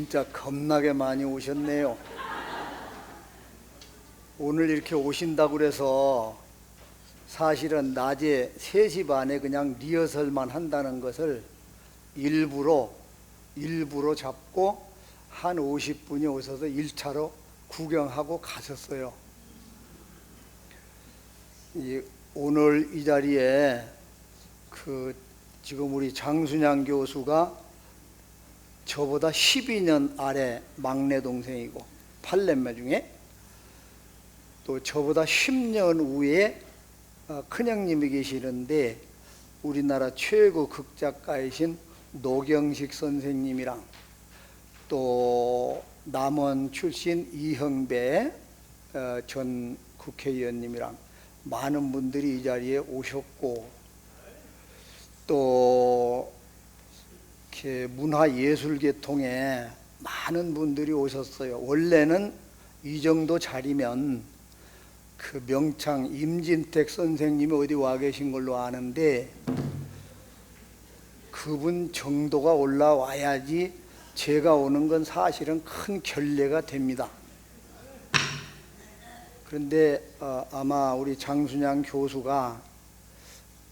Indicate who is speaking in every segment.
Speaker 1: 진짜 겁나게 많이 오셨네요. 오늘 이렇게 오신다고 그래서 사실은 낮에 3시 반에 그냥 리허설만 한다는 것을 일부러 일부러 잡고 한 50분이 오셔서 1차로 구경하고 가셨어요. 이 오늘 이 자리에 그 지금 우리 장순양 교수가 저보다 12년 아래 막내 동생이고 팔렘매 중에 또 저보다 10년 위에 어, 큰형님이 계시는데 우리나라 최고 극작가이신 노경식 선생님이랑 또 남원 출신 이형배 어, 전 국회의원님이랑 많은 분들이 이 자리에 오셨고 또 이렇게 문화 예술 계통에 많은 분들이 오셨어요. 원래는 이 정도 자리면 그 명창 임진택 선생님이 어디 와 계신 걸로 아는데 그분 정도가 올라와야지 제가 오는 건 사실은 큰 결례가 됩니다. 그런데 어, 아마 우리 장순양 교수가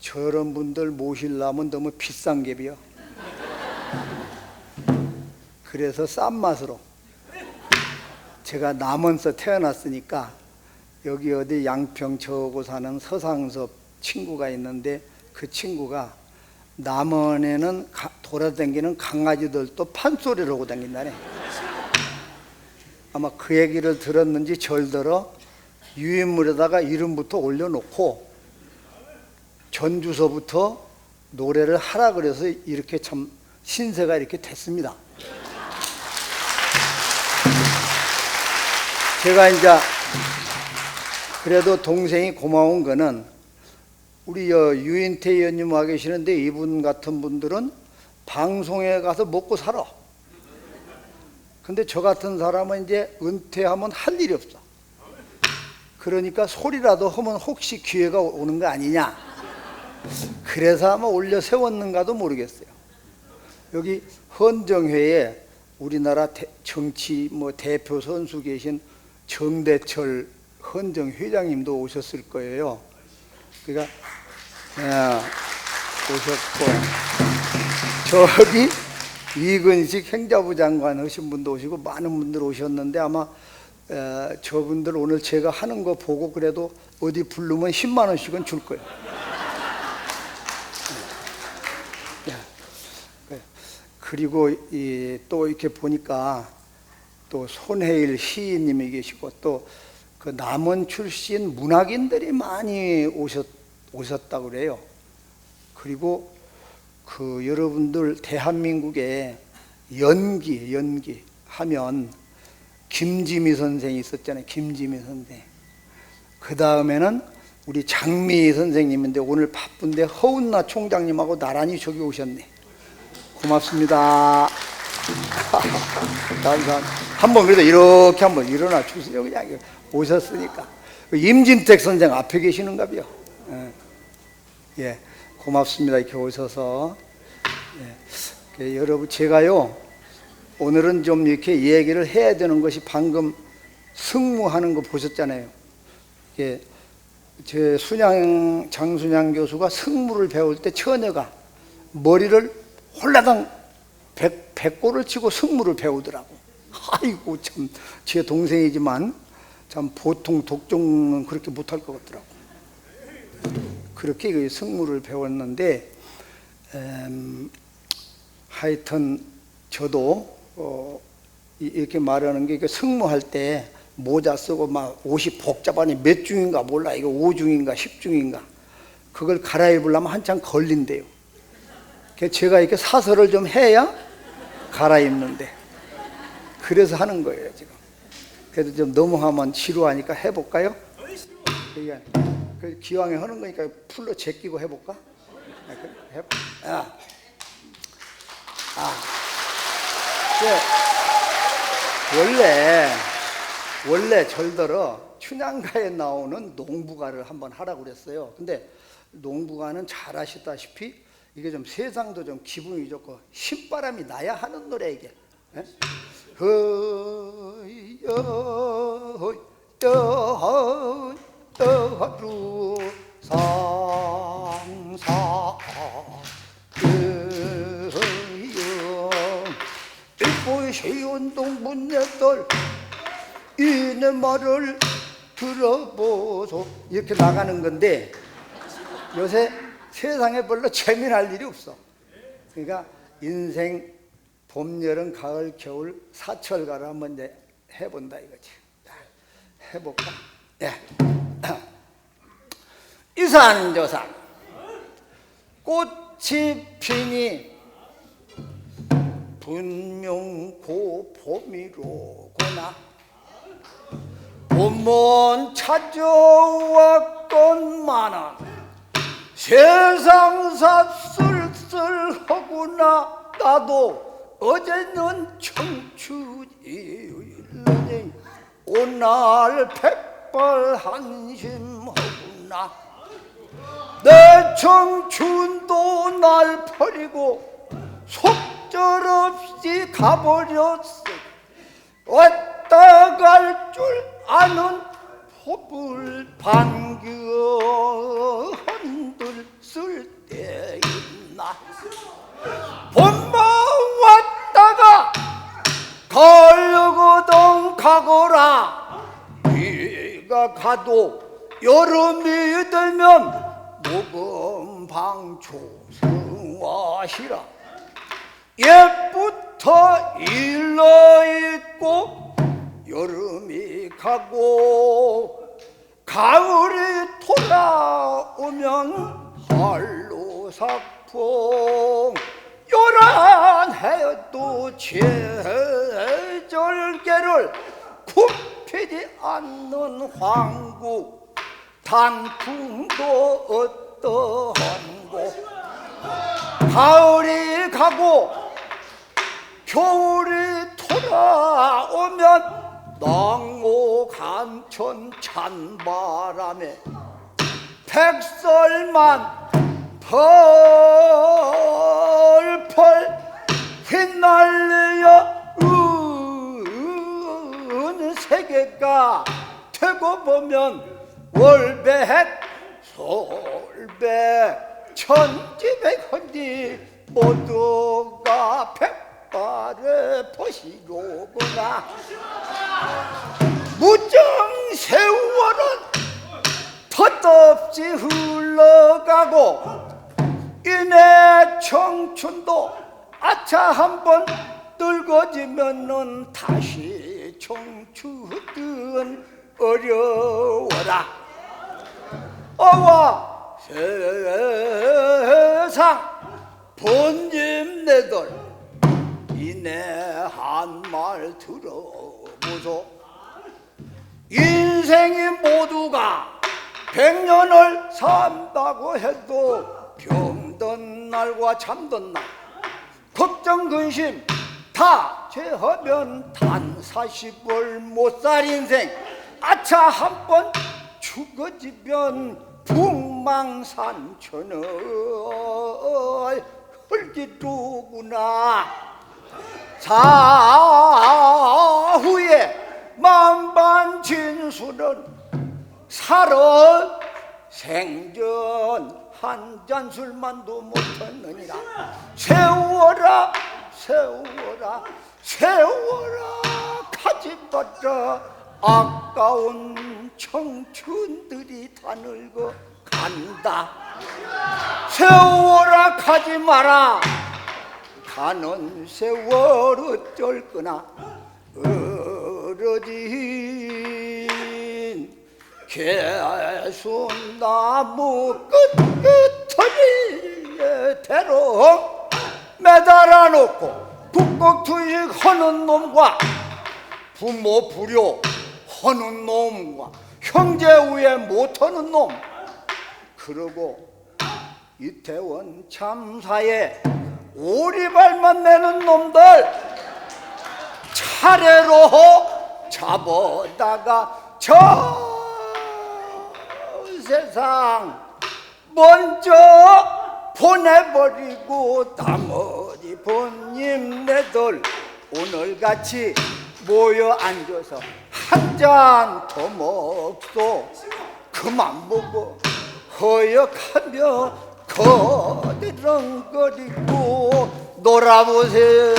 Speaker 1: 저런 분들 모시려면 너무 비싼 갭이요. 그래서 싼 맛으로 제가 남원서 태어났으니까 여기 어디 양평 저고 사는 서상섭 친구가 있는데 그 친구가 남원에는 가- 돌아다니는 강아지들도 판소리를 하고 다닌다네. 아마 그 얘기를 들었는지 절더러 유인물에다가 이름부터 올려놓고 전주서부터 노래를 하라 그래서 이렇게 참 신세가 이렇게 됐습니다. 제가 이제 그래도 동생이 고마운 거는 우리 여 유인태 의원님 와 계시는데 이분 같은 분들은 방송에 가서 먹고 살아. 근데 저 같은 사람은 이제 은퇴하면 할 일이 없어. 그러니까 소리라도 하면 혹시 기회가 오는 거 아니냐. 그래서 아마 올려 세웠는가도 모르겠어요. 여기 헌정회에 우리나라 대- 정치 뭐 대표 선수 계신 정대철 헌정 회장님도 오셨을 거예요. 그러니까 예, 오셨고 저기 이근식 행자부 장관 하신 분도 오시고 많은 분들 오셨는데 아마 에, 저분들 오늘 제가 하는 거 보고 그래도 어디 부르면 10만 원씩은 줄 거예요. 그리고 이, 또 이렇게 보니까 또 손해일 시인님이 계시고 또 그 남원 출신 문학인들이 많이 오셨 오셨다고 그래요. 그리고 그 여러분들 대한민국에 연기 연기 하면 김지미 선생이 있었잖아요. 김지미 선생. 그 다음에는 우리 장미 선생님인데 오늘 바쁜데 허운나 총장님하고 나란히 저기 오셨네. 고맙습니다. 한번 그래도 이렇게 한번 일어나 주세요. 그냥 오셨으니까. 그 임진택 선생 앞에 계시는가요? 예. 예, 고맙습니다. 이렇게 오셔서. 예. 예, 여러분, 제가요, 오늘은 좀 이렇게 얘기를 해야 되는 것이 방금 승무하는 거 보셨잖아요. 예, 제 순양, 장순양 교수가 승무를 배울 때 처녀가 머리를 홀라당 백, 백골을 치고 승무를 배우더라고. 아이고, 참, 제 동생이지만 참 보통 독종은 그렇게 못할 것 같더라고. 그렇게 그 승무를 배웠는데, 음, 하여튼 저도 어, 이- 이렇게 말하는 게 승무할 때 모자 쓰고 막 옷이 복잡하니 몇 중인가 몰라 이거 5중인가 10중인가 그걸 갈아입으려면 한참 걸린대요. 제가 이렇게 사설을 좀 해야 갈아입는데 그래서 하는 거예요 지금. 그래도 좀 너무 하면 지루하니까 해볼까요? 그 기왕에 하는 거니까 풀로 제끼고 해볼까? 아, 해봐. 야. 아. 예. 원래 원래 절더러 춘향가에 나오는 농부가를 한번 하라고 그랬어요. 근데 농부가는 잘 아시다시피 이게 좀 세상도 좀 기분이 좋고 신바람이 나야 하는 노래 이게. 예? 허여 허여 하루 상사 일보의 시운동 문예들. 이내 말을 들어보소. 이렇게 나가는 건데 요새 세상에 별로 재미날 일이 없어 그러니까 인생 봄, 여름, 가을, 겨울, 사철가를 한번 이제 해본다 이거지 자, 해볼까? 예. 이산저산 꽃이 피니 분명 고 봄이로구나 봄은 찾아왔건만은 세상사 쓸쓸하구나 나도 어제는 청춘이려니 오날 백발 한심하구나. 내 청춘도 날 버리고 속절없이 가버렸어. 왔다 갈 줄 아는 법을 반겨 한 들 쓸 때 있나? 봄만 왔다가 가려거든 가거라. 비가 가도 여름이 들면 목음 방초 승화시라. 옛부터 일러 있고 여름이 가고 가을이 돌아 오면 한로삭풍. 요란해도 제절개를 굽히지 않는 황구. 단풍도 어떠한고. 가을이 가고 겨울이 돌아오면 낭모 간천 찬바람에 백설만 펄펄 휘날려 은 세계가 되고 보면 월백 솔백 천지백 헌디 모두가 백발의 보시로구나. 무정 세월은 덧없이 흘러가고 이내 청춘도 아차 한번 늙어지면은 다시 청춘은 어려워라. 어와 세상 본짐내들 이내 한 말 들어보소. 인생이 모두가 백년을 산다고 해도 병든 날과 잠든 날 걱정 근심 다 제하면 단 40을 못 살 인생. 아차 한 번 죽어지면 북망산천을 헐기두구나. 사후에 만반진수는 살아 생전 한 잔 술만도 못했느니라. 세워라 세워라 세워라. 가지버려 아까운 청춘들이 다 늙어 간다. 세워라 가지 마라. 가는 세월 어쩔 거나 어러진 개순나무 끝끝터리에 대롱 매달아 놓고 북극투식 하는 놈과 부모 불효 하는 놈과 형제 우애 못하는 놈. 그러고 이태원 참사에 오리발만 내는 놈들 차례로 잡아다가 저 세상 먼저 보내버리고 나머지 본님네들 오늘같이 모여 앉아서 한 잔 더 먹소. 그만 보고 허역하며 거들렁거리고 놀아보세요